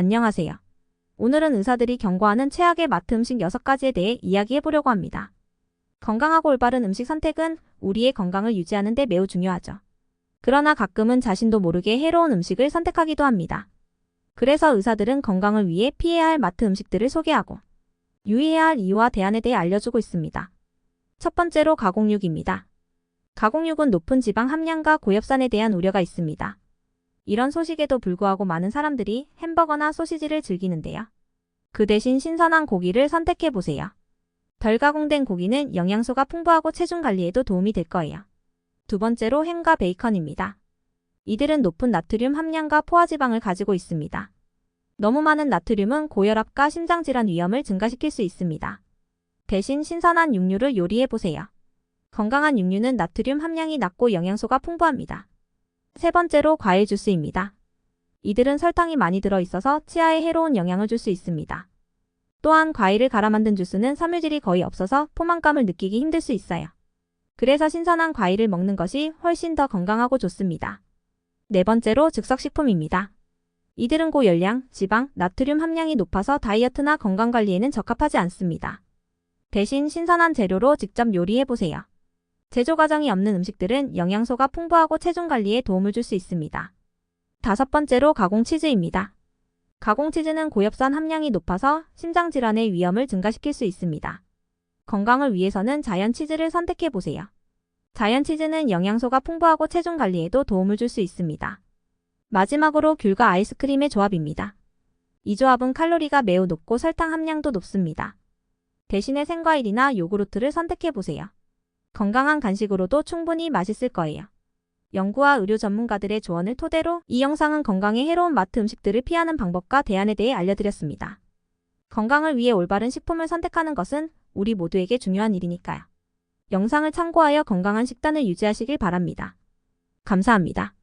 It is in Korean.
안녕하세요. 오늘은 의사들이 경고하는 최악의 마트 음식 6가지에 대해 이야기해 보려고 합니다. 건강하고 올바른 음식 선택은 우리의 건강을 유지하는 데 매우 중요하죠. 그러나 가끔은 자신도 모르게 해로운 음식을 선택하기도 합니다. 그래서 의사들은 건강을 위해 피해야 할 마트 음식들을 소개하고 유의해야 할 이유와 대안에 대해 알려주고 있습니다. 첫 번째로 가공육입니다. 가공육은 높은 지방 함량과 고엽산에 대한 우려가 있습니다. 이런 소식에도 불구하고 많은 사람들이 햄버거나 소시지를 즐기는데요. 그 대신 신선한 고기를 선택해 보세요. 덜 가공된 고기는 영양소가 풍부하고 체중 관리에도 도움이 될 거예요. 두 번째로 햄과 베이컨입니다. 이들은 높은 나트륨 함량과 포화지방을 가지고 있습니다. 너무 많은 나트륨은 고혈압과 심장질환 위험을 증가시킬 수 있습니다. 대신 신선한 육류를 요리해 보세요. 건강한 육류는 나트륨 함량이 낮고 영양소가 풍부합니다. 세 번째로 과일 주스입니다. 이들은 설탕이 많이 들어 있어서 치아에 해로운 영향을 줄 수 있습니다. 또한 과일을 갈아 만든 주스는 섬유질이 거의 없어서 포만감을 느끼기 힘들 수 있어요. 그래서 신선한 과일을 먹는 것이 훨씬 더 건강하고 좋습니다. 네 번째로 즉석식품입니다. 이들은 고열량, 지방, 나트륨 함량이 높아서 다이어트나 건강관리에는 적합하지 않습니다. 대신 신선한 재료로 직접 요리해보세요. 제조 과정이 없는 음식들은 영양소가 풍부하고 체중 관리에 도움을 줄 수 있습니다. 다섯 번째로 가공 치즈입니다. 가공 치즈는 고엽산 함량이 높아서 심장 질환의 위험을 증가시킬 수 있습니다. 건강을 위해서는 자연 치즈를 선택해 보세요. 자연 치즈는 영양소가 풍부하고 체중 관리에도 도움을 줄 수 있습니다. 마지막으로 귤과 아이스크림의 조합입니다. 이 조합은 칼로리가 매우 높고 설탕 함량도 높습니다. 대신에 생과일이나 요구르트를 선택해 보세요. 건강한 간식으로도 충분히 맛있을 거예요. 연구와 의료 전문가들의 조언을 토대로 이 영상은 건강에 해로운 마트 음식들을 피하는 방법과 대안에 대해 알려드렸습니다. 건강을 위해 올바른 식품을 선택하는 것은 우리 모두에게 중요한 일이니까요. 영상을 참고하여 건강한 식단을 유지하시길 바랍니다. 감사합니다.